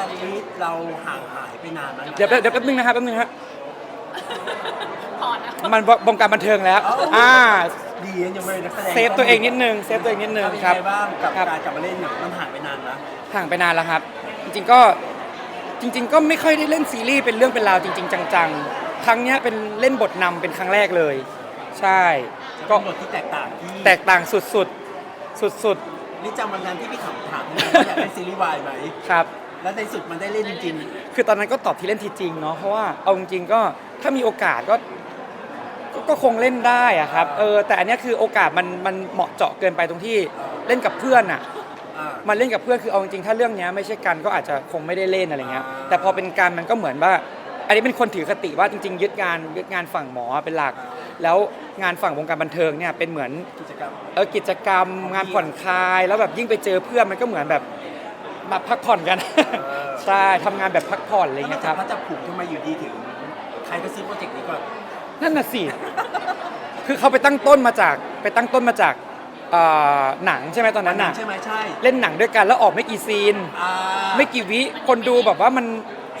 อาทิตย์เราห่างหายไปนานมั้ยเดี๋ยวเดี๋ยวแป๊บนึงนะครับแป๊บนึงฮะพอนะมันวงการบันเทิงแล้ว อ่า ดียังไม่ได้นักแสดงเซฟตัวเองนิดนึงเซฟตัวเองนิดนึงเป็นครับไงบ้างกับครับ การกลับมาเล่นเนี่ยมันห่างไปนานนะห่างไปนานแล้วครับ จริงๆก็จริง ๆ ก็ไม่ค่อยได้เล่นซีรีส์เป็นเรื่องเป็นราวจริง ๆ จังๆ ครั้งเนี้ยเป็นเล่นบทนำเป็นครั้งแรกเลย ใช่ ก็ก็บทที่แตกต่างที่แตกต่างสุดๆสุดนี่จำวันนั้นที่พี่ถามถามพี่ว่าอยากเล่นซีรีส์วายไหมๆครับ แล้วในสุดมันได้เล่นจริงคือตอนนั้นก็ตอบที่เล่นทีจริงเนาะเพราะว่าเอาจริงๆก็ถ้ามีโอกาสก็ก็ก็คงเล่นได้อะครับเออแต่อันเนี้ยคือโอกาสมันมันเหมาะเจาะเกินไปตรงที่เล่นกับเพื่อนอะๆอ่ามาเล่นกับเพื่อนคือเอาจริงๆถ้าเรื่องเนี้ยไม่ใช่กันก็อาจจะคงไม่ได้เล่นอะไรเงี้ยอ่าแต่พอเป็นการมันก็เหมือนว่า อันนี้เป็นคนถือคติว่าจริง ๆ ยึดงานยึดงานฝั่งหมอเป็นหลัก แล้วงานฝั่งวงการบันเทิงเนี่ยเป็นเหมือน กิจกรรม เออกิจกรรมงานผ่อนคลาย แล้วแบบยิ่งไปเจอเพื่อนมันก็เหมือนแบบ มาพักผ่อนกัน ใช่ทำงานแบบพักผ่อนอะไรแล้วเงี้ยจาคกรับพระจับผูกทำไมอยู่ดีถึง ใครก็ซื้อโปรเจกต์นี้ก่อน นั่นน่ะสิ คือเขาไปตั้งต้นมาจากไปตั้งต้นมาจากเอ่อหนังใช่ไหมตอนนั้นน่ะใช่ไหมใช่เล่นหนังด้วยกันแล้วออกไม่กี่ซีน อ่าไม่กี่วิคนดูแบบว่ามัน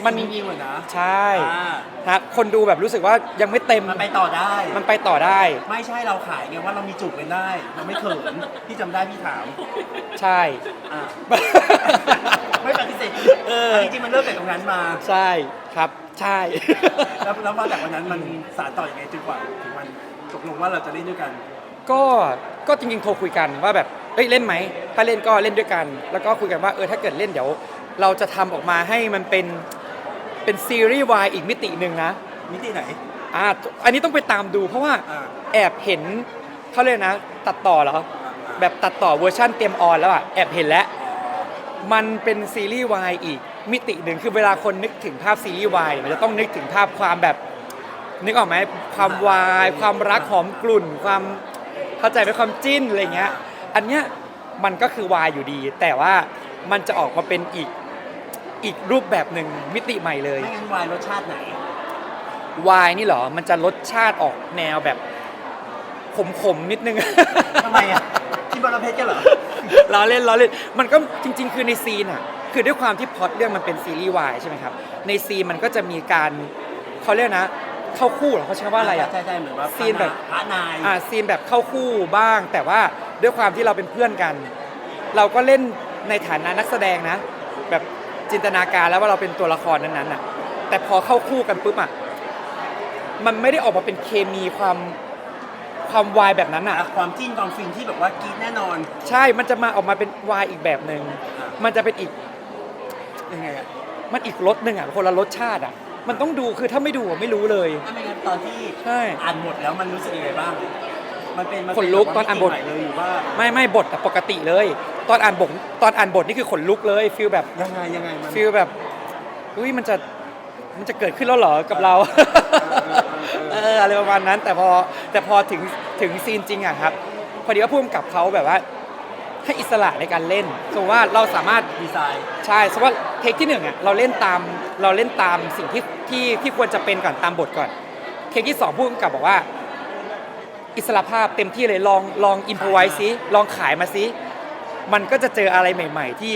มันมีนิวอะนะใช่อ่าครับคนดูแบบรู้สึกว่ายังไม่เต็มมันไปต่อได้ มันไปต่อได้ ไม่ใช่เราขายไงว่าเรามีจุกกันได้ เราไม่เขินพี่จำได้พี่ถามใช่ อ่าไม่ปฏิเสธเออ จริงๆมันเริ่มจากตรงนั้นมา ใช่ครับ ใช่ แล้วแล้วมาจากวันนั้นมันสารต่อยังไงจนกว่าถึงวันตกลงว่าเราจะเล่นด้วยกัน ก็ก็จริงๆโทรคุยกันว่าแบบเอ้ยเล่นไหม ถ้าเล่นก็เล่นด้วยกัน แล้วก็คุยกันว่าเออถ้าเกิดเล่นเดี๋ยว เราจะทำออกมาให้มันเป็น เป็นซีรีส์วายอีกมิติหนึ่งนะมิติไหน อ่าอันนี้ต้องไปตามดู เพราะว่าอ่า แอบเห็นเขาเลยกนะ ตัดต่อเหรอแบบตัดต่อเวอร์ชั่นเตรียมออนแล้วอะแอบเห็นแล้ว มันเป็นซีรีส์วายอีกมิติหนึ่งคือเวลาคนนึกถึงภาพซีรีส์วายมันจะต้องนึกถึงภาพความแบบ นึกออกไหมความวายความรักหอมกลุ่น ความเข้าใจไหมความจิ้นอะไรเงี้ย อันเนี้ยมันก็คือวายอยู่ดี แต่ว่ามันจะออกมาเป็นอีก อีกรูปแบบหนึ่งมิติใหม่เลย ไม่งั้นวายรสชาติไหน วายนี่เหรอ มันจะรสชาติออกแนวแบบขมๆนิดนึง ทำไมอะที่บอลเพชรกันเหรอ ล้อเล่นล้อเล่นมันก็จริง ๆ คือในซีนอะ คือด้วยความที่พล็อตเรื่องมันเป็นซีรีส์วายใช่ไหมครับ ในซีนมันก็จะมีการเขาเรียกนะ เข้าคู่เหรอเขาใช้คำว่าอะไรอะ ใช่ใช่เหมือนว่าซีนแบบ พระนายอ่าซีนแบบเข้าคู่บ้าง แต่ว่าด้วยความที่เราเป็นเพื่อนกัน เราก็เล่นในฐานะนักแสดงนะ แบบ จินตนาการแล้วว่าเราเป็นตัวละครนั้นๆน่ะ แต่พอเข้าคู่กันปุ๊บอะมันไม่ได้ออกมาเป็นเคมีความความวายแบบนั้นอะอะความจิ้นความฟินที่แบบว่ากรีดแน่นอน ใช่ มันจะมาออกมาเป็นวายอีกแบบหนึ่งอะมันจะเป็นอีกยังไงอะ มันอีกรสหนึ่งอะคนละรสชาติอะ มันต้องดูคือถ้าไม่ดูอะไม่รู้เลย ถ้าไม่งั้นตอนที่ใช่ อ่านบทแล้วมันรู้สึกยังไงบ้าง มันเป็นมัขนลุกตอนอ่านบทมิติใหม่เลยหรือว่า ไม่ไม่บทอะปกติเลย ตอนอ่านบทตอนอ่านบทนี่คือขนลุกเลยฟีลแบบยังไงยังไงมันฟีลแบบอุ้ยมันจะมันจะเกิดขึ้นแล้วเหรอกับเราเอออะไรประมาณนั้น แต่พอแต่พอถึงถึงซีนจริงอะครับ พอดีว่าพุ่มกับเขาแบบว่า ให้อิสระในการเล่นสมมติว่าเราสามารถดีไซน์ใช่สมมติว่าเทคที่หนึ่งอะเราเล่นตามเราเล่นตามสิ่งที่ที่ที่ควรจะเป็นก่อนตามบทก่อนเทคที่สองผู้กำกับบอกว่า อิสระภาพเต็มที่เลยลองลองอินพไว้ซิลองขายมาซิ มันก็จะเจออะไรใหม่ ๆ ที่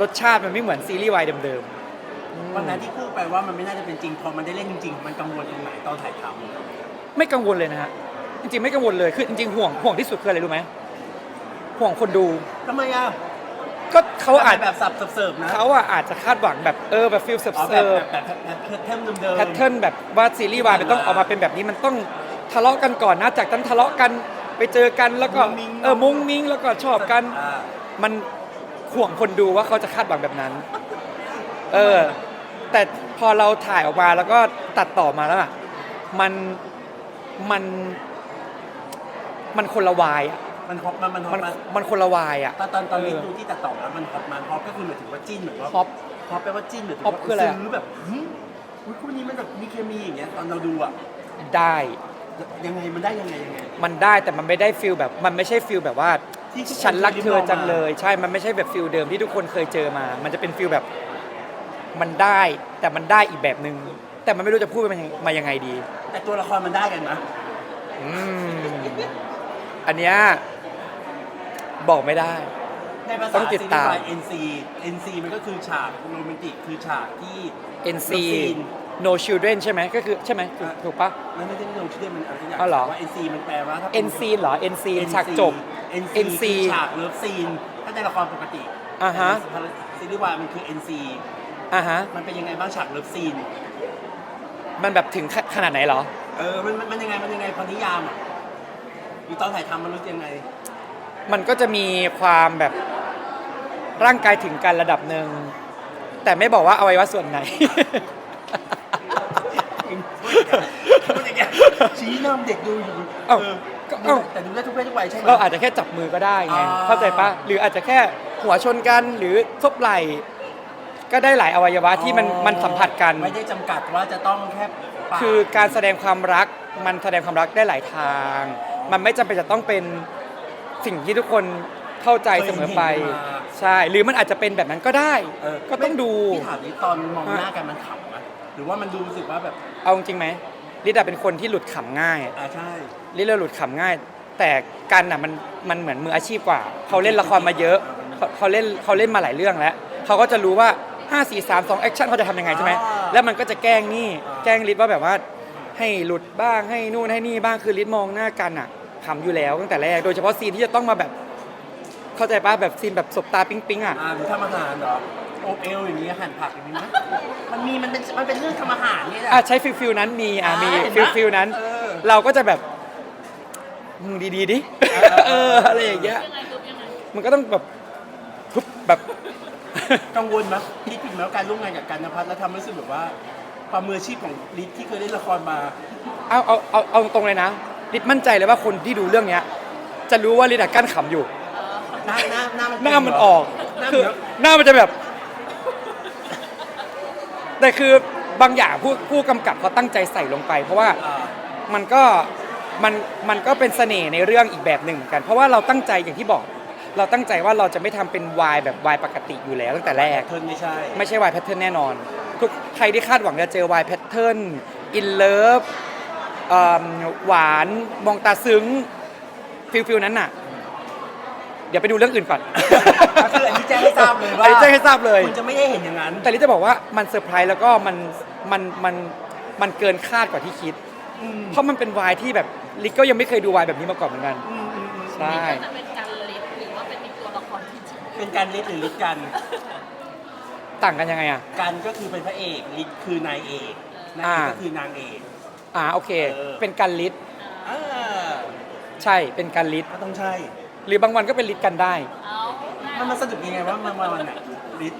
รสชาติมันไม่เหมือนซีรีส์วายเดิมๆวันนั้นที่พูดไปว่ามันไม่น่าจะเป็นจริงพอมันได้เล่นจริงๆมันกังวลตรงไหนตอนถ่ายทไม่กังวลเลยนะฮะจริงๆไม่กังวลเลยคือจริงๆห่วงห่วงที่สุดคืออะไรรู้ไหมห่วงคนดูำทำไมอะก็เขาอาจแบบสับเสิร์ฟนะเขาอะอาจจะคาดหวังแบบเออแบบฟิลเซิร์ฟอ๋อเซิแบบร์ฟแบบแบบแบบแพทเทิร์นเดิมๆแพทเทิร์นแบบว่าซีรีส์วายมันต้องออกมาเป็นแบบนี้มันต้องทะเลาะกันก่อนนะจากนั้นทะเลาะกัน ไปเจอกันแล้วก็เออมุ้งมิ้งแล้วก็ชอบกัน อ่ามันห่วงคนดูว่าเขาจะคาดหวังแบบนั้น เออ แต่พอเราถ่ายออกมาแล้วก็ตัดต่อมาแล้วอะมัน มัน มันคนละวายอะมันฮอปมันมันฮอมัปน มามันคนละวายอะ ตอนตอนตอนนี้เออดูที่ตัดต่อแล้วมันฮอปมันฮอปก็คือหมายถึงว่าจิ้นเหมือนว่าฮอปฮอปแปลว่าจิ้นหรือฮอปคืออะไรอะ ซื้อแบบหึอุ๊ยคู่นี้มันแบบมีเคมีอย่างเงี้ยตอนเราดูอะได้ ยังไงมันได้ยังไงยังไง มันได้แต่มันไม่ได้ฟิลแบบ มันไม่ใช่ฟิลแบบว่าที่ทุกคนฉันรักเธอจังเคยลิ้มลองมาเลย ใช่ มันไม่ใช่แบบฟิลเดิมที่ทุกคนเคยเจอมา มันจะเป็นฟิลแบบมันได้แต่มันได้อีกแบบหนึ่งแต่มันไม่รู้จะพูดมันยังมายังไงดี แต่ตัวละครมันได้กันนะอืมอันเนี้ยบอกไม่ได้ ในภาต้ษาองติซีดรีตามส์วาย NC NC มันก็คือฉากโรแมนติกคือฉากที่ NC ลิฟซีน No Children ใช่ไหมก็คือใช่ไหมถูกถูกปะ มันไม่ได้โดนชื่อมันอะไรสักอย่างอ๋อเหรอว่า NC มันแปลว่าถ้าเป็น NC เหรอ NC ฉากจบ NC NC คือฉากเลิฟซีนถ้าในละครปกติอ่าฮะ แต่ในซีรีส์วายมันคือ NC อะฮะ มันเป็นยังไงบ้างฉากเลิฟซีน มันแบบถึงขขนาดไหนเหรอ เออ มันมันมันยังไง มันยังไงพอนิยามอะอยู่ตอนถ่ายทำมันรู้สึกยังไง มันก็จะมีความแบบร่างกายถึงกันระดับหนึ่งแต่ไม่บอกว่าอวัยวะส่วนไหน พูดอย่างเงี้ยชี้นำเด็กดูอยู่เอ้าเออก็ดูเอ้า แต่ดูได้ทุกเพศทุกวัยใช่ไหม เราอาจจะแค่จับมือก็ได้ไงอ่า เข้าใจปะหรืออาจจะแค่หัวชนกันหรือซบไหล่ก็ได้หลายอวัยวะที่มันมันสัมผัสกัน ไม่ได้จำกัดว่าจะต้องแค่ปากคือการแสดงความรักมันแสดงความรักได้หลายทาง มันไม่จำเป็นจะต้องเป็นสิ่งที่ทุกคนเข้าใจเสมอไป ใช่ หรือมันอาจจะเป็นแบบนั้นก็ได้เออก็ต้องดู พี่ถามนี้ตอนมองหน้ากันมันขำไหม หรือว่ามันดูรู้สึกว่าแบบเอาจริงไหมลิดาเป็นคนที่หลุดขำง่ายอ่าใช่ ลิดาหลุดขำง่าย แต่กันอะมันมันเหมือนมืออาชีพกว่า เขาเล่นละครมาเยอะเขาเขาเล่นเขาเล่นมาหลายเรื่องแล้ว เขาก็จะรู้ว่า 5 4 3 2แอคชั่นเขาจะทำยังไงใช่ไหมอ่า แล้วมันก็จะแกล้งนี่อ่าแกล้งลิดว่าแบบว่าให้หลุดบ้างให้นู่นให้นี่บ้างคือลิดมองหน้ากันอะขำอยู่แล้วตั้งแต่แรกโดยเฉพาะซีนที่จะต้องมาแบบ เข้าใจป่ะแบบซีนแบบสบตาปิ๊งปิ๊งๆอะอ่าหรือทำอาหารเหรอโอบเอลอย่างนี้หั่นผักอย่างนี้นะมันมีมันเป็นมันเป็นเรื่องทำอาหารนี่แหละ อะใช้ฟิลฟิลนั้นมีอะมีอ่าเห็นฟิลปะฟิลนั้น เออ เราก็จะแบบมึงดีๆดิเออเอออะไรอย่างเงี้ยยังไงคือยังไงมันก็ต้องแบบทุบแบบ กังวลไหมคิดถึงแล้วการร่วมงานกับกันนภัสแล้วทำให้รู้สึกแบบว่า ความมืออาชีพของลิศที่เคยเล่นละครมาเอาเอาเอาเอาตรงเลยนะลิศมั่นใจเลยว่าคนที่ดูเรื่องเนี้ย จะรู้ว่าลิศอะกั้นขำอยู่ หน้าหน้าหน้ามันหน้ามันออกหน้าคือมันหน้ามันจะแบบ แต่คือบางอย่างผู้ผู้กำกับเขาตั้งใจใส่ลงไป เพราะว่าอ่ามันก็มันมันก็เป็นเสน่ห์ในเรื่องอีกแบบหนึ่งเหมือนกัน เพราะว่าเราตั้งใจอย่างที่บอก เราตั้งใจว่าเราจะไม่ทำเป็นวายแบบวายปกติอยู่แล้วตั้งแต่แรกเทิร์นไม่ใช่ไม่ใช่วายแพทเทิร์นแน่นอนทุกใครที่คาดหวังจะเจอวายแพทเทิร์นอินเลิฟหวานมองตาซึ้งฟิลฟิลนั้นน่ะเดี๋ยวไปดูเรื่องอื่นก่อนก็คืออันนี้แจ้งให้ทราบเลยว่าอันนี้แจ้งให้ทราบเลย คุณจะไม่ได้เห็นอย่างนั้น แต่ลิจะบอกว่ามันเซอร์ไพรส์แล้วก็มันมันมันมันเกินคาดกว่าที่คิด อืมเพราะมันเป็นวายที่แบบลิก็ยังไม่เคยดูวายแบบนี้มาก่อนเหมือนกันอืมอืมอืมใช่จะเป็นการเล่นหรือว่าเป็นตัวละครที่จริงเป็นการลิศหรือลิศกัน ต่างกันยังไงอะ กันก็คือเป็นพระเอกลิศคือนายเอกนางเอกอ่าก็คือนางเอก อ่าโอเค เออ เป็นการลิดอ่า ใช่เป็นการลิดก็ต้องใช่ หรือบางวันก็เป็นลิดกันได้ เอามันมันสนุกยังไงว่ามันมันอะลิศ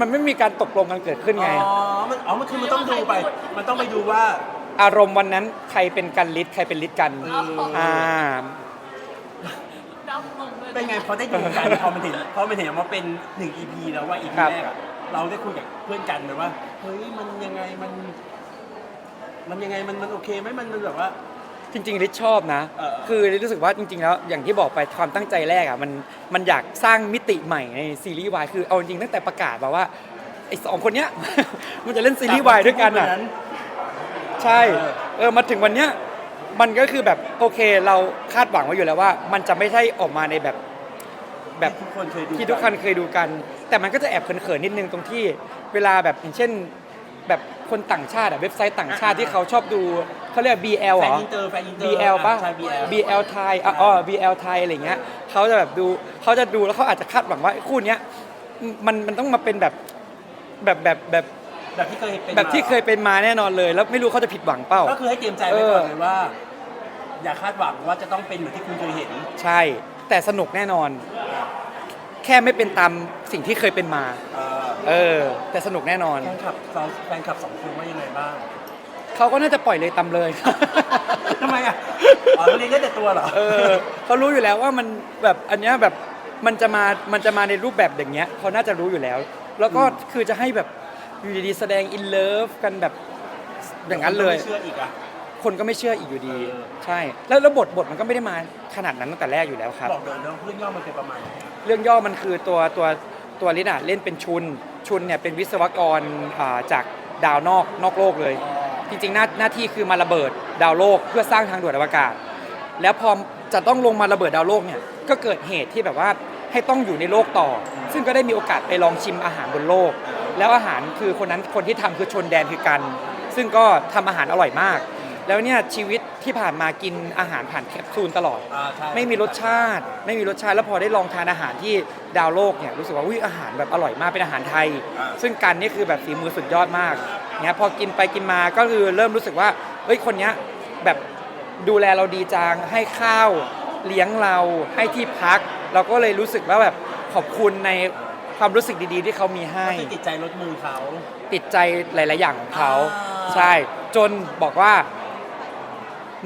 มันไม่มีการตกลงกันเกิดขึ้นไงอ๋อมันอ๋อมันคือมันต้องดูไป มันต้องไปดูว่า อารมณ์วันนั้นใครเป็นกันลิดใครเป็นลิดกันเอออ่าดับมึงเลยเป็นไงพอได้ดูกันพอมันเห็นพอมันเห็นว่าเป็นหนึ่ง EP แล้วว่า EP ครับแรกอะเราได้คุยกับเพื่อนกันเลยว่าเฮ้ยมันยังไงมัน มันยังไงมันมันโอเคไหมมันมันแบบว่า จริงๆลิศชอบนะ เออ คือลิศรู้สึกว่าจริงๆแล้วอย่างที่บอกไปความตั้งใจแรกอะมันมันอยากสร้างมิติใหม่ในซีรีส์วายคือเอาจริงๆตั้งแต่ประกาศมาว่าไอ้สองคนเนี้ย มันจะเล่นซีรีส์วายด้วยกันอะ ใช่ เออ เออ มาถึงวันเนี้ย มันก็คือแบบโอเคเราคาดหวังไว้อยู่แล้วว่า มันจะไม่ใช่ออกมาในแบบแบบทุกคนเคยดูที่ทุกคนเคยดูกัน แต่มันก็จะแอบเขินๆนิดนึงตรงที่เวลาแบบอย่างเช่น แบบคนต่างชาติอะเว็บไซต์ต่างชาติที่เขาชอบดูเขาเรียก BL แฟเหรนอ อินเตอร์แฟนอินเตอร์ BL ป่ะ ใช่ BL BL ไทยอะอ๋อ BL ไทยอะไรเงี้ยเขาจะแบบดูเขาจะดูแล้วเขาอาจจะคาดหวังว่าไอ้คู่เนี้ยมันมันต้องมาเป็นแบบแบบแบบแบบแบบที่เคยเป็นแบบที่เคยเป็นมาแน่นอนเลย แล้วไม่รู้เขาจะผิดหวังเปล่า ก็คือให้เตรียมใจไว้ก่อนเลยว่า อย่าคาดหวังว่าจะต้องเป็นเหมือนที่คุณเคยเห็น ใช่ แต่สนุกแน่นอน แค่ไม่เป็นตามสิ่งที่เคยเป็นมาเออ เออ แต่สนุกแน่นอน แฟนคลับสองแฟนคลับสองคนว่ายังไงบ้างเขาก็น่าจะปล่อยเลยตามเลย ทำไมอะอ๋อเรียนได้แต่ตัวเหรอเออเขารู้อยู่แล้วว่ามันแบบอันเนี้ยแบบมันจะมา มันจะมาในรูปแบบอย่างเงี้ยเขาน่าจะรู้อยู่แล้ว แล้วก็คือจะให้แบบอยู่ดีๆแสดงอินเลิฟกันแบบอย่างนั้นเลย ไม่เชื่ออีกอะ คนก็ไม่เชื่ออีกอยู่ดี เออ ใช่ แล้วแล้วบทบทมันก็ไม่ได้มาขนาดนั้นตั้งแต่แรกอยู่แล้วครับ บอกเดินเรื่องเรื่องย่อมันเป็นประมาณไหน เรื่องย่อมันคือตัวตัว ตัวลิน่ะเล่นเป็นชุน ชุนเนี่ยเป็นวิศวกรอ่าจากดาวนอกนอกโลกเลย จริงๆหน้าหน้าที่คือมาระเบิดดาวโลกเพื่อสร้างทางด่วนอวกาศ แล้วพอจะต้องลงมาระเบิดดาวโลกเนี่ยก็เกิดเหตุที่แบบว่าให้ต้องอยู่ในโลกต่อ ซึ่งก็ได้มีโอกาสไปลองชิมอาหารบนโลก แล้วอาหารคือคนนั้นคนที่ทำคือชนแดนคือกัน ซึ่งก็ทำอาหารอร่อยมาก แล้วเนี่ยชีวิตที่ผ่านมากินอาหารผ่านแคปซูลตลอด อ่าใช่ไม่มีรสชาติ ไม่มีรสชาติแล้วพอได้ลองทานอาหารที่ดาวโลกเนี่ยรู้สึกว่าอุ้ยอาหารแบบอร่อยมากเป็นอาหารไทย ซึ่งกันนี่คือแบบฝีมือสุดยอดมากเนี่ยพอกินไปกินมาก็คือเริ่มรู้สึกว่าเฮ้ยคนเนี้ยแบบดูแลเราดีจังให้ข้าว เลี้ยงเราให้ที่พัก เราก็เลยรู้สึกว่าแบบขอบคุณในความรู้สึกดีๆ ที่เขามีให้ก็คือติดใจรถมือเขา ติดใจหลาย ๆ อย่างของเขา อ่า ใช่ จนบอกว่า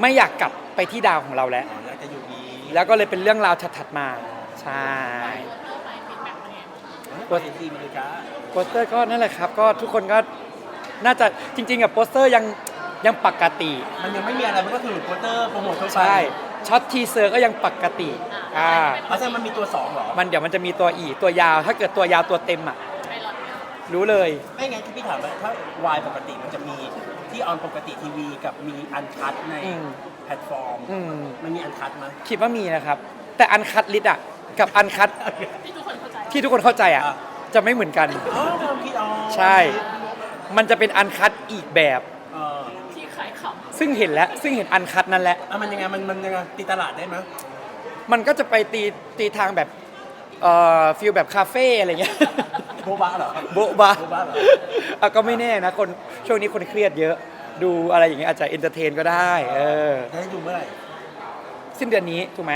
ไม่อยากกลับไปที่ดาวของเราแล้วอ๋ออยากจะอยู่ดีแล้วก็เลยเป็นเรื่องราวถัดๆมา ใช่เริ่มไปฟีดแบ็กเป็นไงโปรตีนอเมริกาโปสเตอร์ก็นั่นแหละครับ ก็ทุกคนก็น่าจะจริงๆกับโปสเตอร์ยังยังปกติ มันยังไม่มีอะไรมันก็คือโปสเตอร์โปรโมททั่วไปใช่ช็อตทีเซอร์ก็ยังปกติอ่าเพราะฉะนั้นมันมีตัวสองเหรอมันเดี๋ยวมันจะมีตัวอีกตัวยาว ถ้าเกิดตัวยาวตัวเต็มอะไปหลอดรู้เลย ไม่งั้นที่พี่ถามว่าถ้าวายปกติมันจะมี ที่ออนปกติทีวีกับมีอันคัดในอืม แพลตฟอร์ม อืม มันมีอันคัดไหมคิดว่ามีนะครับ แต่อันคัดลิตอะ กับอันคัดที่ทุกคนเข้าใจที่ทุกคนเข้าใจอะ อะ จะไม่เหมือนกัน อ๋อความคิดอ๋อใช่ มันจะเป็นอันคัดอีกแบบ เออที่ขายขซึ่งเห็นแล้ว ซึ่งเห็นอันคัดนั่นแหละ อะมันยังไงมันมันยังไงตีตลาดได้ไหมมันก็จะไปตีตีทางแบบ เอ่อฟิลแบบคาเฟ่อะไรเงี้ย โบบะเหรอ โบ๊ะบะโบ๊ะบะเหรอ อะก็ไม่แน่นะคนช่วงนี้คนเครียดเยอะ ดูอะไรอย่างเงี้ยอาจจะเอนเตอร์เทนก็ได้เออได้ดูเมื่อไหร่สิ้นเดือนนี้ถูกไหม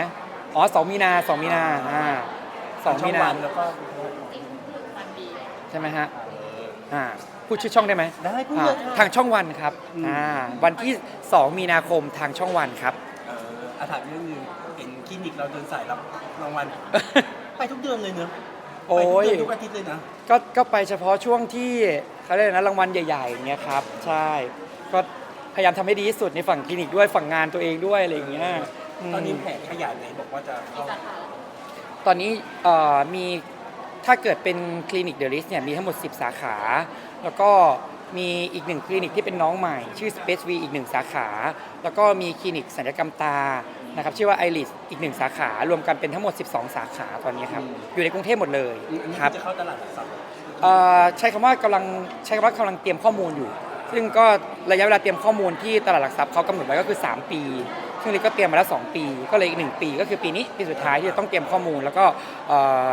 อ๋อสองมีนาสองมีนาอ่าสองมีนาช่วันแล้วก็ำมันดีใช่ไหมฮะอ่าพูดชื่อช่องได้ไหมได้พูดอ่าเลยค่ะทางช่องวันครับอืมอ่าวันที่ 2 มีนาคมทางช่องวันครับ เอออาถามเรื่องหนึงเห็นคลินิกเราเดินสายรับรางวัล ไปทุกเดือนเลยเนอะโอ้ย ไปทุกเดือนทุกอาทิตย์เลยนะก็ก็ไปเฉพาะช่วงที่เขาเรียกอะไรนะรางวัลใหญ่ๆอย่างเงี้ยครับ ใช่ ก็พยายามทำให้ดีที่สุดในฝั่งคลินิกด้วยฝั่งงานตัวเองด้วยอะไรอย่างเงี้ยม ตอนนี้แผนขยายไหนบอกว่าจะมีเข้าสาขาตอนนี้เอ่อมีถ้าเกิดเป็นคลินิกเดลิสเนี่ยมีทั้งหมด 10 สาขา แล้วก็มีอีกหนึ่งคลินิกที่เป็นน้องใหม่ ชื่อ Space V อีกหนึ่งสาขา แล้วก็มีคลินิกศัลยกรรมตา นะครับชื่อว่า Iris อีกหนึ่งสาขารวมกันเป็นทั้งหมด 12 สาขาตอนนี้ครับอยู่ในกรุงเทพหมดเลยอันนี้ครับจะเข้าตลาดหลักทรัพย์เอ่อใช้คำว่ากำลังใช้คำว่ากำลังเตรียมข้อมูลอยู่ ซึ่งก็ระยะเวลาเตรียมข้อมูลที่ตลาดหลักทรัพย์เขากำหนดไว้ก็คือ 3 ปี ซึ่งลิก็เตรียมมาแล้ว 2 ปี ก็เลยอีก 1 ปี ก็คือปีนี้ปีสุดท้ายที่จะต้องเตรียมข้อมูลแล้วก็เอ่อ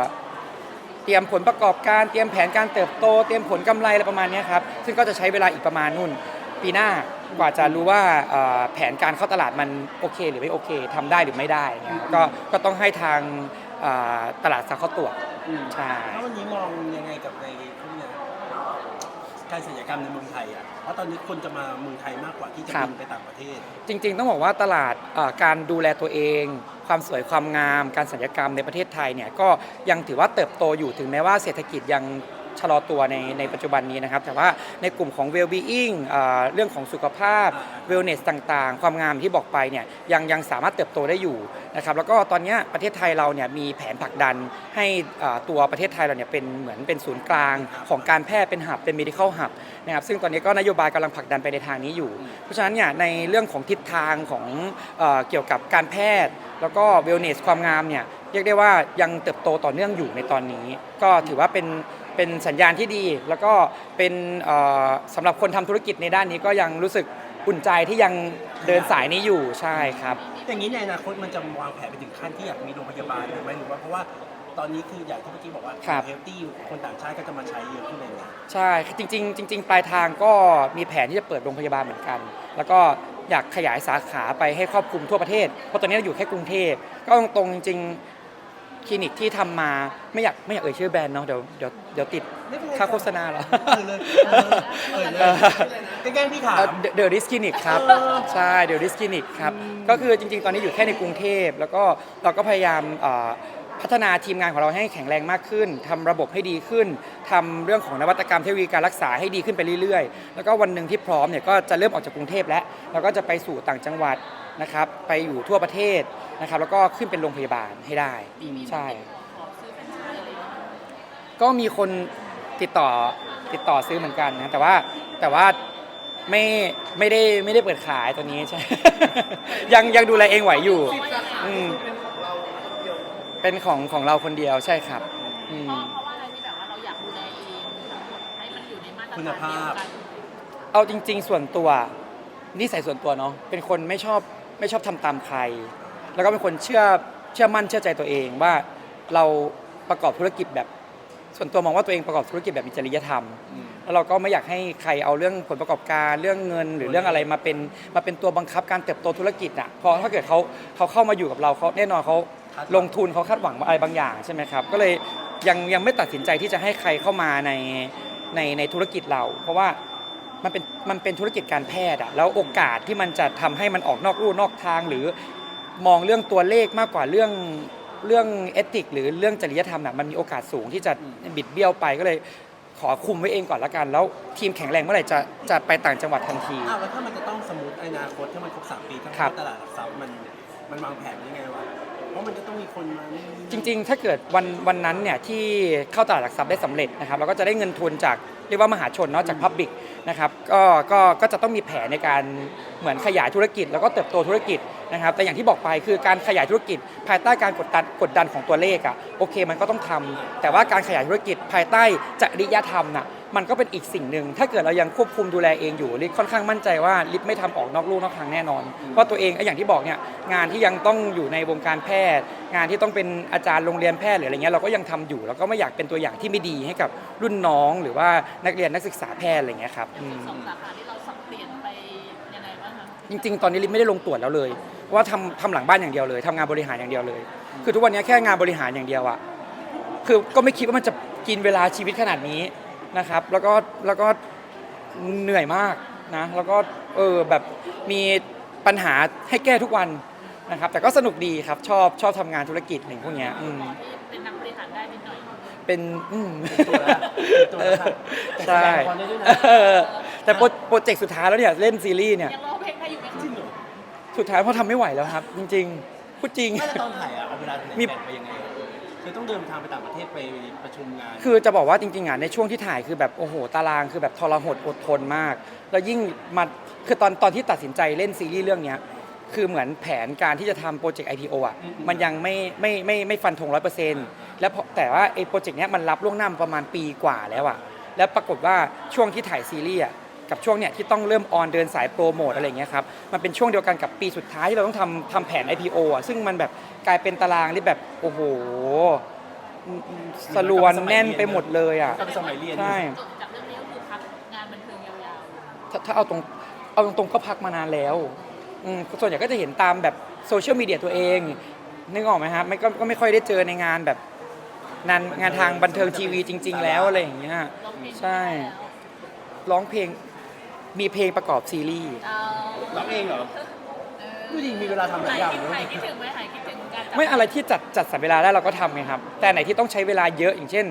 เตรียมผลประกอบการเตรียมแผนการเติบโต เตรียมผลกำไรอะไรประมาณเนี้ยครับซึ่งก็จะใช้เวลาอีกประมาณนู่น ปีหน้า กว่าจะรู้ว่าเอ่อแผนการเข้าตลาดมันโอเค หรือไม่โอเคทำได้หรือไม่ได้เงี้ยก็ก็ต้องให้ทางเอ่อตลาดทรัพย์เขาตรวจอืมใช่ แล้ววันนี้มองยังไงกับในพวกเนี้ยการศัลยกรรมในเมืองไทยอะ เพราะตอนนี้คนจะมาเมืองไทยมากกว่าที่จะครับ บินไปต่างประเทศ จริงๆ ต้องบอกว่าตลาดเอ่อการดูแลตัวเอง ความสวยความงาม การสัญญกรรมในประเทศไทยเนี่ยก็ยังถือว่าเติบโตอยู่ถึงแม้ว่าเศรษฐกิจยัง ชะลอตัวในในปัจจุบันนี้นะครับ แต่ว่าในกลุ่มของ well-being เอ่อเรื่องของสุขภาพ wellness ต่างๆ ความงามที่บอกไปเนี่ยยังยังสามารถเติบโตได้อยู่นะครับแล้วก็ตอนนี้ประเทศไทยเราเนี่ยมีแผนผลักดันให้ตัวประเทศไทยเราเนี่ยเป็นเหมือนเป็นศูนย์กลางของการแพทย์เป็นหับเป็น medical hub นะครับซึ่งตอนนี้ก็นโยบายกำลังผลักดันไปในทางนี้อยู่ เพราะฉะนั้นเนี่ยในเรื่องของทิศทางของเอเกี่ยวกับการแพทย์ แล้วก็ wellness ความงามเนี่ยเรียกได้ว่ายังเติบโตต่อเนื่องอยู่ในตอนนี้ ก็ถือว่าเป็น เป็นสัญญาณที่ดี แล้วก็เป็นเอ่อสำหรับคนทำธุรกิจในด้านนี้ก็ยังรู้สึกอุ่นใจที่ยังเดินสายนี้อยู่ใช่ครับ อย่างนี้ในอนาคตมันจะวางแผนไปถึงขั้นที่อยากมีโรงพยาบาลเลยไหมหรือว่าเพราะว่าตอนนี้คืออย่างที่เมื่อกี้บอกว่าครับเฮลตี้คนต่างชาติก็จะมาใช้เยอะขึ้นเลยนะใช่จริง ๆ จริง ๆ ปลายทางก็มีแผนที่จะเปิดโรงพยาบาลเหมือนกัน แล้วก็อยากขยายสาขาไปให้ครอบคลุมทั่วประเทศ เพราะตอนนี้เราอยู่แค่กรุงเทพก็ตรงๆจริงๆ คลินิกที่ทำมาไม่อยากไม่อยากเอ่ยชื่อแบรนด์เนาะเดี๋ยวเดี๋ยวเดี๋ยวติดไม่เป็นไรค่าโฆษณาเหรอ เออเลยเออเออเลยแกล้งพี่ถาม เดอะดิสคลินิกครับ เออ ใช่เดอะดิสคลินิกครับ ก็คือจริงๆ ตอนนี้อยู่แค่ในกรุงเทพ แล้วก็เราก็พยายามเอ่อพัฒนาทีมงานของเราให้แข็งแรงมากขึ้นทำระบบให้ดีขึ้นทำเรื่องของนวัตกรรมเทคโนโลยีการรักษาให้ดีขึ้นไปเรื่อยๆ แล้วก็วันหนึ่งที่พร้อมเนี่ยก็จะเริ่มออกจากกรุงเทพแล้ว แล้วก็จะไปสู่ต่างจังหวัด นะครับไปอยู่ทั่วประเทศนะครับ แล้วก็ขึ้นเป็นโรงพยาบาลให้ได้ใช่ขอซื้อเป็นชายอะไรอย่างเงี้ยก็มีคนติดต่อติดต่อซื้อเหมือนกันนะแต่ว่าแต่ว่าไม่ไม่ได้ไม่ได้เปิดขายตัวนี้ใช่ ยังยังดูแลเองไหวอยู่อืมเป็นของของเราคนเดียวใช่ครับอืม เพราะเพราะว่าอะไรที่แบบว่าเราอยากดูแลเองทั้งหมดให้มันอยู่ในมาตรฐานคุณเดียวภาพกัน เอาจริง ๆ ส่วนตัวนิสัยส่วนตัวเนาะเป็นคนไม่ชอบ ไม่ชอบทำตามใคร แล้วก็เป็นคนเชื่อเชื่อมั่นเชื่อใจตัวเองว่าเราประกอบธุรกิจแบบ ส่วนตัวมองว่าตัวเองประกอบธุรกิจแบบมีจริยธรรมอืมแล้วเราก็ไม่อยากให้ใครเอาเรื่องผลประกอบการเรื่องเงิน หรือเรื่องอะไรมาเป็นมาเป็นตัวบังคับการเติบโตธุรกิจอะเพอถ้าเกิดเขาเขาเข้ามาอยู่กับเราเขาแน่นอนเขาลงทุนเขาคาดหวังอะไรบางอย่างใช่ไหมครับก็เลยยังยังไม่ตัดสินใจที่จะให้ใครเข้ามาในในในธุรกิจเรา เพราะว่า มันเป็นมันเป็นธุรกิจการแพทย์อะแล้วโอกาสที่มันจะทำให้มันออกนอกรูนอกทาง หรือมองเรื่องตัวเลขมากกว่าเรื่องเรื่องเอติก หรือเรื่องจริยธรรมน่ะมันมีโอกาสสูงที่จะบิดเบี้ยวไปก็เลยขอคุมไว้เองก่อนละกัน แล้วทีมแข็งแรงเมื่อไหร่จะจะไปต่างจังหวัดทันทีอ้าวแล้วถ้ามันจะต้องสมมติอนาคตถ้ามันครบสามปีถ้าครับเข้าตลาดหลักทรัพย์มันมันวางแผนยังไงวะเพราะมันจะต้องมีคนมานี่นี่จริง ๆ ถ้าเกิดวันวันนั้นเนี่ยที่เข้าตลาดหลักทรัพย์ได้สำเร็จนะครับเราก็จะได้เงินทุนจากเรียกว่ามหาชนเนาะจากพับบิกนะครับก็ก็ก็จะต้องมีแผนในการเหมือนขยายธุรกิจ แล้วก็เติบโตธุรกิจนะครับแต่อย่างที่บอกไปคือการขยายธุรกิจ ภายใต้การกดดันกดดันของตัวเลขอะโอเคมันก็ต้องทำแต่ว่าการขยายธุรกิจภายใต้จริยธรรมน่ะ มันก็เป็นอีกสิ่งหนึ่ง ถ้าเกิดเรายังควบคุมดูแลเองอยู่ลิศค่อนข้างมั่นใจว่าลิศไม่ทำออกนอกลู่นอกทางแน่นอน เพราะตัวเองก็อย่างที่บอกเนี่ยงานที่ยังต้องอยู่ในวงการแพทย์ งานที่ต้องเป็นอาจารย์โรงเรียนแพทย์หรืออะไรเงี้ยเราก็ยังทำอยู่แล้วก็ไม่อยากเป็นตัวอย่างที่ไม่ดีให้กับรุ่นน้องหรือว่านักเรียนนักศึกษาแพทย์อะไรเงี้ยครับอืมสองสาขาที่เราสับเปลี่ยนไปยังไงบ้างคะจริง ๆ ตอนนี้ลิศไม่ได้ลงตรวจแล้วเลยเพราะว่าทำทำหลังบ้านอย่างเดียวเลยทำงานบริหารอย่างเดียวเลย คือทุกวันนี้แค่งานบริหารอย่างเดียวอะคือก็ไม่คิดว่ามันจะกินเวลาชีวิตขนาดนี้ นะครับ แล้วก็แล้วก็เหนื่อยมากนะแล้วก็เออแบบมีปัญหาให้แก้ทุกวันนะครับ แต่ก็สนุกดีครับชอบชอบทำงานธุรกิจอะไรพวกเนี้ยอืมตอนที่เป็นนักบริหารได้นิดหน่อย เป็นอืมตัวละตัวละค่ะแต่แสใช่ดงละครได้ด้วยนะ เออแต่โปรโปรเจกต์สุดท้ายแล้วเนี่ยเล่นซีรีส์เนี่ยยังร้องเพลงได้อยู่ไหมจริงเหรอสุดท้ายเพราะทำไม่ไหวแล้วครับ จริง ๆ พูดจริง ไม่แล้วตอนถ่ายอะเอาเวลาไหนมี แบ่งไปยังไง คือต้องเดินทางไปต่างประเทศไปประชุมงาน คือจะบอกว่าจริงๆอะในช่วงที่ถ่ายคือแบบโอ้โหตารางคือแบบทรหดอดทนมาก แล้วยิ่งมาคือตอนตอนที่ตัดสินใจเล่นซีรีส์เรื่องเนี้ยคือเหมือนแผนการที่จะทำโปรเจกต์ IPO อะมันยังไม่ไม่ไม่ไม่ฟันธงร้อยเปอร์เซ็นต์แล้วพอแต่ว่าไอ้โปรเจกต์เนี้ยมันรับล่วงหน้ามาประมาณปีกว่าแล้วอะแล้วปรากฏว่าช่วงที่ถ่ายซีรีส์อะ กับช่วงเนี้ยที่ต้องเริ่มออนเดินสายโปรโมทอะไรอย่างเงี้ยครับมันเป็นช่วงเดียวกันกับปีสุดท้ายที่เราต้องทำทำแผน IPO อะซึ่งมันแบบกลายเป็นตารางที่แบบโอ้โหสลวนแน่นไปหมดเลยอะก็เป็นสมัยเรียนใช่จบจากเรื่องนี้ก็คือพักงานบันเทิงยาวถ้าถ้าเอาตรงเอาตรงๆก็พักมานานแล้วอืมส่วนใหญ่ก็จะเห็นตามแบบโซเชียลมีเดียตัวเองนึกออกไหมครับไม่ก็ก็ไม่ค่อยได้เจอในงานแบบงานงานทางบันเทิงทีวีจริง ๆ แล้วอะไรอย่างเงี้ยๆร้องเพลงใช่ร้องเพลง มีเพลงประกอบซีรีส์เอาร้องเองเหรอเออดูดิมีเวลาทำหลายอย่างเลยหายคิดถึงไหมหายคิดถึงการจับไม่อะไรที่จัดจัดสรรเวลาได้เราก็ทำไงครับ แต่ไหนที่ต้องใช้เวลาเยอะอย่างเช่น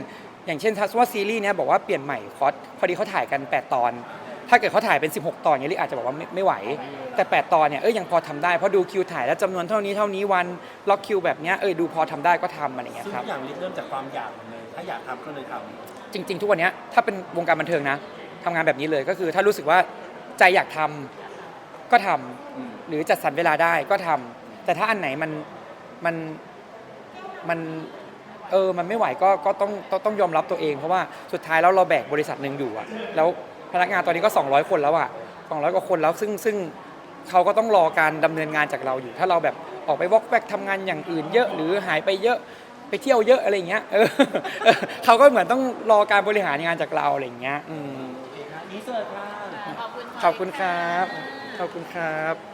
อย่างเช่นถ้าสมมติว่าซีรีส์เนี้ยบอกว่าเปลี่ยนใหม่คอร์สพอดีเขาถ่ายกัน 8 ตอน ถ้าเกิดเขาถ่ายเป็น 16 ตอนเนี้ยลิอาจจะบอกว่าไม่ไม่ไหว แต่ 8 ตอนเนี่ยเอ้ยยังพอทำได้เพราะดูคิวถ่ายแล้วจำนวนเท่านี้เท่านี้วันล็อกคิวแบบเนี้ยเอ้ยดูพอทำได้ก็ทำอะไรอย่างเงี้ยซึ่งครัทุบกอย่างเริ่มจากความอยากหมดเลยถ้าอยากทำก็เลยทจริง ๆ ทุกวันเนี้ยถ้าเป็นวงการบันเทิงนะ ทำงานแบบนี้เลยก็คือถ้ารู้สึกว่าใจอยากทำก็ทำำอืมหรือจัดสรรเวลาได้ก็ทำแต่ถ้าอันไหนมันมันมันเออมันไม่ไหวก็ก็ต้องต้องต้องยอมรับตัวเอง เพราะว่าสุดท้ายแล้วเราแบกบริษัทหนึ่งอยู่อะแล้วพนักงานตอนนี้ก็ 200 คนแล้วอะ200กว่าคนแล้วซึ่งซึ่งเขาก็ต้องรอการดำเนินงานจากเราอยู่ ถ้าเราแบบออกไปวอกแวกทำงานอย่างอื่นเยอะหรือหายไปเยอะไปเที่ยวเยอะอะไรอย่างเงี้ยเออเออเขาก็เหมือนต้องรอการบริหารงานจากเราอะไรอย่างเงี้ยอืมโอเคครับ นี่เสิร์ฟค่ะขอบคุณขอบคุณครับ ขอบคุณครับ